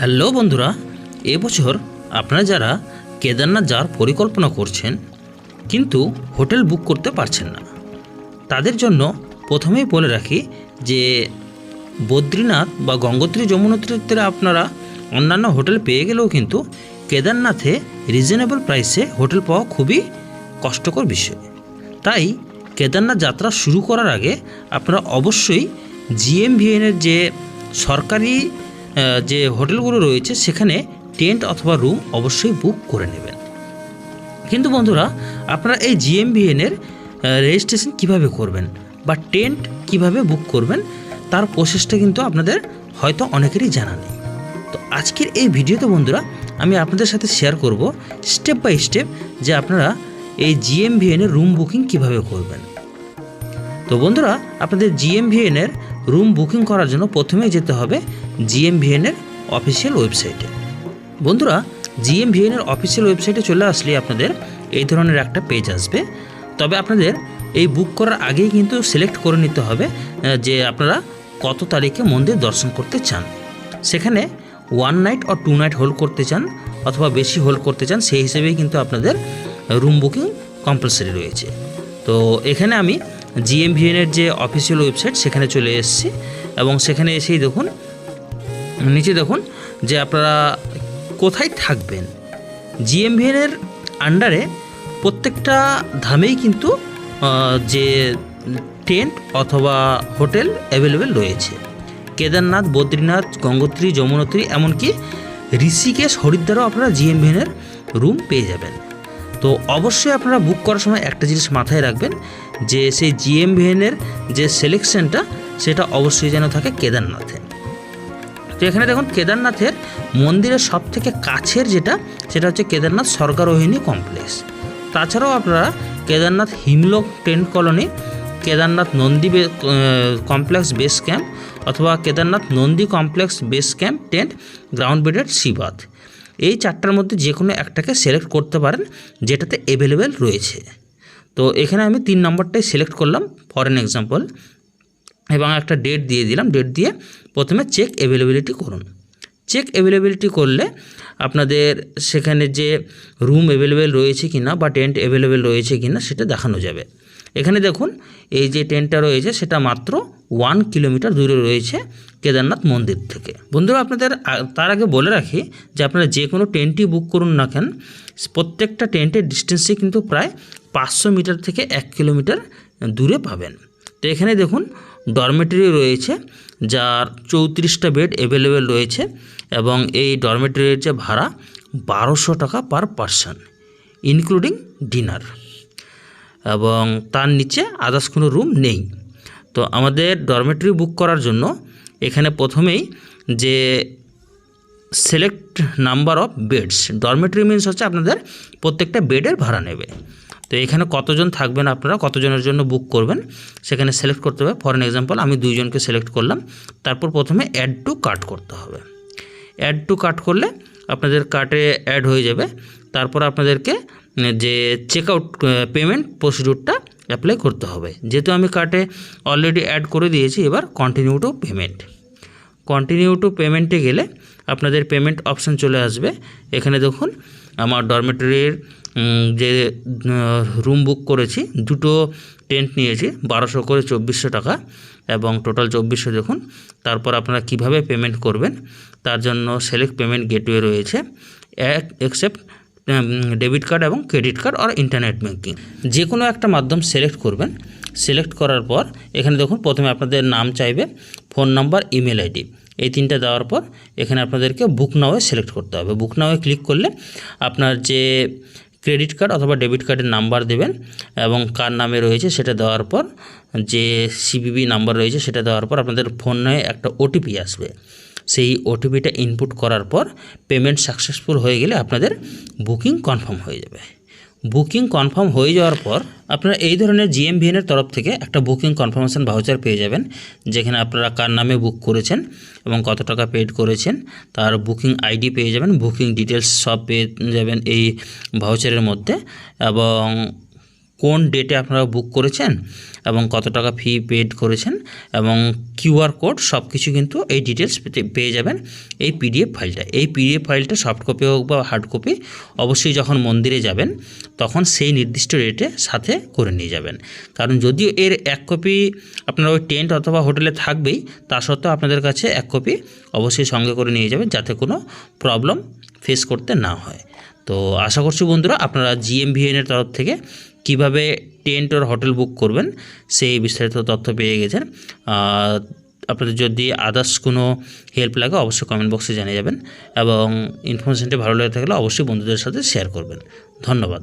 Hello বন্ধুরা, এবছর আপনারা যারা কেদারনাথ যাওয়ার পরিকল্পনা করছেন, কিন্তু হোটেল বুক করতে পারছেন না। তাদের জন্য প্রথমেই বলে রাখি যে বদ্রীনাথ বা গঙ্গোত্রী যমুনোত্রীতে আপনারা অন্যান্য হোটেল পেয়ে গেলেও কিন্তু কেদারনাথে রিজনেবল প্রাইসে হোটেল পাওয়া খুবই কষ্টকর বিষয়। তাই কেদারনাথ যাত্রা শুরু করার আগে আপনারা অবশ্যই জিএমভিএনের যে সরকারি যে হোটেলগুলো রয়েছে, সেখানে টেন্ট অথবা রুম অবশ্যই বুক করে নেবেন। কিন্তু বন্ধুরা, আপনারা এই জিএমভিএনের রেজিস্ট্রেশন কীভাবে করবেন বা টেন্ট কীভাবে বুক করবেন, তার প্রসেসটা কিন্তু আপনাদের হয়তো অনেকেরই জানা নেই। তো আজকের এই ভিডিওতে বন্ধুরা, আমি আপনাদের সাথে শেয়ার করব স্টেপ বাই স্টেপ যে আপনারা এই জিএমভিএনের রুম বুকিং কীভাবে করবেন। তো বন্ধুরা, আপনাদের জিএমভিএনের রুম বুকিং করার জন্য প্রথমেই যেতে হবে জিএমভিএনের অফিসিয়াল ওয়েবসাইটে। বন্ধুরা জিএমভিএনের অফিসিয়াল ওয়েবসাইটে চলে আসলে আপনাদের এই ধরনের একটা পেজ আসবে। তবে আপনাদের এই বুক করার আগেই কিন্তু সিলেক্ট করে নিতে হবে যে আপনারা কত তারিখে মন্দির দর্শন করতে চান। সেখানে ওয়ান নাইট ও টু নাইট হোল্ড করতে চান অথবা বেশি হোল্ড করতে চান, সেই হিসেবেই কিন্তু আপনাদের রুম বুকিং কম্পালসারি রয়েছে। তো এখানে আমি জিএমভিএনের যে অফিসিয়াল ওয়েবসাইট সেখানে চলে এসেছি এবং সেখানে এসেই দেখুন নিচে দেখুন যে আপনারা কোথায় থাকবেন। জিএমভিএনের আন্ডারে প্রত্যেকটা ধামেই কিন্তু যে টেন্ট অথবা হোটেল অ্যাভেলেবেল রয়েছে। কেদারনাথ, বদ্রীনাথ, গঙ্গোত্রী, যমুনোত্রী, এমনকি ঋষিকেশ, হরিদ্বারও আপনারা জিএমভিএনের রুম পেয়ে যাবেন। তো অবশ্যই আপনারা বুক করার সময় একটা জিনিস মাথায় রাখবেন, যে সেই জিএমভিএনের যে সিলেকশনটা সেটা অবশ্যই যেন থাকে কেদারনাথে। তো এখানে দেখুন কেদারনাথের মন্দিরের সব থেকে কাছের যেটা, সেটা হচ্ছে কেদারনাথ স্বর্গারোহিণী কমপ্লেক্স। তাছাড়াও আপনারা Kedarnath Himlok tent colony, Kedarnath Nandi complex base camp অথবা Kedarnath Nandi complex base camp tent ground bedded সিবাদ এই চারটার মধ্যে যে কোনো একটাকে সিলেক্ট করতে পারেন, যেটাতে অ্যাভেলেবেল রয়েছে। তো এখানে আমি তিন নম্বরটাই সিলেক্ট করলাম ফর এক্সাম্পল এবং একটা ডেট দিয়ে দিলাম। ডেট দিয়ে প্রথমে চেক অ্যাভেলেবিলিটি করুন। চেক অ্যাভেলেবিলিটি করলে আপনাদের সেখানে যে রুম অ্যাভেলেবেল রয়েছে কি না বা টেন্ট অ্যাভেলেবেল রয়েছে কি না সেটা দেখানো যাবে। এখানে দেখুন, এই যে টেন্টটা রয়েছে সেটা মাত্র ওয়ান কিলোমিটার দূরে রয়েছে কেদারনাথ মন্দির থেকে। বন্ধুরা, আপনাদের তার আগে বলে রাখি যে আপনারা যে কোনো টেন্টই বুক করুন না কেন, প্রত্যেকটা টেন্টের ডিস্টেন্সে কিন্তু প্রায় পাঁচশো মিটার থেকে এক কিলোমিটার দূরে পাবেন। তো এখানে দেখুন ডরমেটরি রয়েছে, যার চৌত্রিশটা বেড অ্যাভেলেবেল রয়েছে এবং এই ডরমেটরির যে ভাড়া বারোশো টাকা পার পারসন ইনক্লুডিং ডিনার এবং তার নিচে আদার্স কোনো রুম নেই। তো আমাদের ডরমেটরি বুক করার জন্য এখানে প্রথমেই যে select number of beds dormitory means হচ্ছে আপনাদের প্রত্যেকটা বেডের ভাড়া নেবে। তো এখানে কতজন থাকবেন আপনারা, কতজনের জন্য বুক করবেন, সেখানে সিলেক্ট করতে হবে। ফর এক্সাম্পল আমি দুইজনকে সিলেক্ট করলাম। তারপর প্রথমে অ্যাড টু কাট করতে হবে। অ্যাড টু কাট করলে আপনাদের কার্টে অ্যাড হয়ে যাবে। তারপর আপনাদেরকে যে চেক আউট পেমেন্ট প্রসিডিউরটা অ্যাপ্লাই করতে হবে। যেহেতু আমি কার্টে অলরেডি অ্যাড করে দিয়েছি, এবার continue to payment continue to পেমেন্টে গেলে আপনাদের পেমেন্ট অপশান চলে আসবে। এখানে দেখুন, আমার ডরমেটরির যে রুম বুক করেছি, দুটো টেন্ট নিয়েছি, বারোশো করে চব্বিশশো টাকা এবং টোটাল চব্বিশশো দেখুন। তারপর আপনারা কীভাবে পেমেন্ট করবেন, তার জন্য সিলেক্ট পেমেন্ট গেটওয়ে রয়েছে। এক অ্যাকসেপ্ট ডেবিট কার্ড এবং ক্রেডিট কার্ড আর ইন্টারনেট ব্যাঙ্কিং যে কোনো একটা মাধ্যম সিলেক্ট করবেন সিলেক্ট করার পর এখানে দেখুন, প্রথমে আপনাদের নাম চাইবে ফোন নাম্বার ইমেল আইডি এই তিনটা দেওয়ার পর এখানে আপনাদেরকে বুক নাওয়ে সিলেক্ট করতে হবে। বুক নাওয়ে ক্লিক করলে আপনার যে ক্রেডিট কার্ড অথবা ডেবিট কার্ডের নাম্বার দেবেন এবং কার নামে রয়েছে সেটা দেওয়ার পর, যে সিবিবি নাম্বার রয়েছে সেটা দেওয়ার পর আপনাদের ফোনে একটা ওটিপি আসবে। সেই ওটিপিটা ইনপুট করার পর পেমেন্ট সাকসেসফুল হয়ে গেলে আপনাদের বুকিং কনফার্ম হয়ে যাবে। বুকিং কনফার্ম হয়ে যাওয়ার পর আপনারা এই ধরনের জিএমভিএনের তরফ থেকে একটা বুকিং কনফার্মেশন ভাউচার পেয়ে যাবেন, যেখানে আপনারা কার নামে বুক করেছেন এবং কত টাকা পেড করেছেন, তার বুকিং আইডি পেয়ে যাবেন বুকিং ডিটেলস সব পেয়ে যাবেন এই ভাউচারের মধ্যে এবং কোন ডেটে আপনারা বুক করেছেন এবং কত টাকা ফি পেড করেছেন এবং কিউআর কোড সব কিছু কিন্তু এই ডিটেলস পেয়ে যাবেন এই পিডিএফ ফাইলটা এই পিডিএফ ফাইলটা সফট কপি হোক বা হার্ড কপি অবশ্যই যখন মন্দিরে যাবেন, তখন সেই নির্দিষ্ট রেটে সাথে করে নিয়ে যাবেন। কারণ যদিও এর এক কপি আপনার ওই টেন্ট অথবা হোটেলে থাকবেই, তা সত্ত্বেও আপনাদের কাছে এক কপি অবশ্যই সঙ্গে করে নিয়ে যাবেন যাতে কোনো প্রবলেম ফেস করতে না হয়। তো আশা করছি বন্ধুরা, আপনারা জিএমভিএনের তরফ থেকে কীভাবে টেন্ট ওর হোটেল বুক করবেন, সেই বিস্তারিত তথ্য পেয়ে গেছেন। আপনাদের যদি আদার্স কোনো হেল্প লাগে, অবশ্যই কমেন্ট বক্সে জানিয়ে যাবেন এবং ইনফরমেশনটি ভালো লেগে থাকলে অবশ্যই বন্ধুদের সাথে শেয়ার করবেন। ধন্যবাদ।